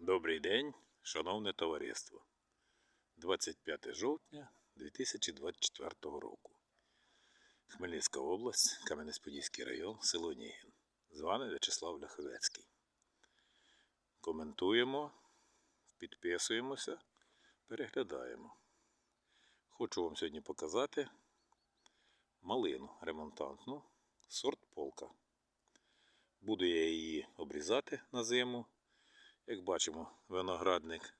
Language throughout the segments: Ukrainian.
Добрий день, шановне товариство. 25 жовтня 2024 року. Хмельницька область, Кам'янець-Подільський район, село Нігін. З вами В'ячеслав Ляховецький. Коментуємо, підписуємося, переглядаємо. Хочу вам сьогодні показати малину ремонтантну, сорт полка. Буду я її обрізати на зиму. Як бачимо, виноградник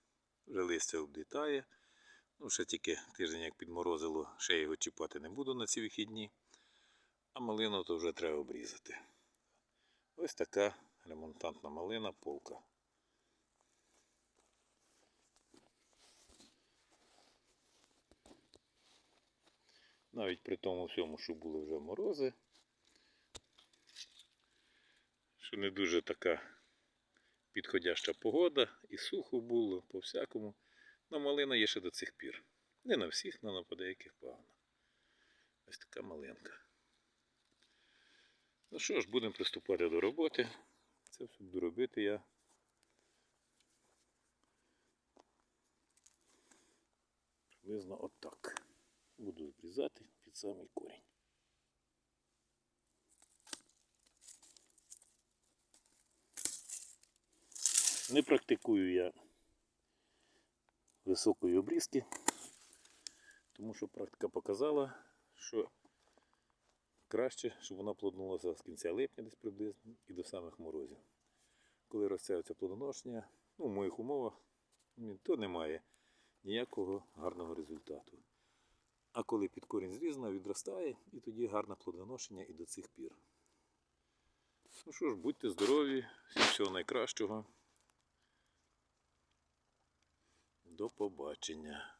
вже листя облітає. Ну, ще тільки тиждень як підморозило, ще його чіпати не буду на ці вихідні. А малину то вже треба обрізати. Ось така ремонтантна малина полка. Навіть при тому всьому, що були вже морози, що не дуже така підходяща погода, і сухо було по всякому. Но малина є ще до цих пір. Не на всіх, але на деяких погано. Ось така малинка. Ну що ж, будемо приступати до роботи. Це все буду робити я. Приблизно отак. Буду обрізати під самий корінь. Не практикую я високої обрізки, тому що практика показала, що краще, щоб вона плоднулася з кінця липня десь приблизно і до самих морозів. Коли розсяється плодоношення, ну, в моїх умовах, то немає ніякого гарного результату. А коли під корінь зрізана, відростає, і тоді гарне плодоношення і до цих пір. Ну що ж, будьте здорові, всім всього найкращого. До побачення.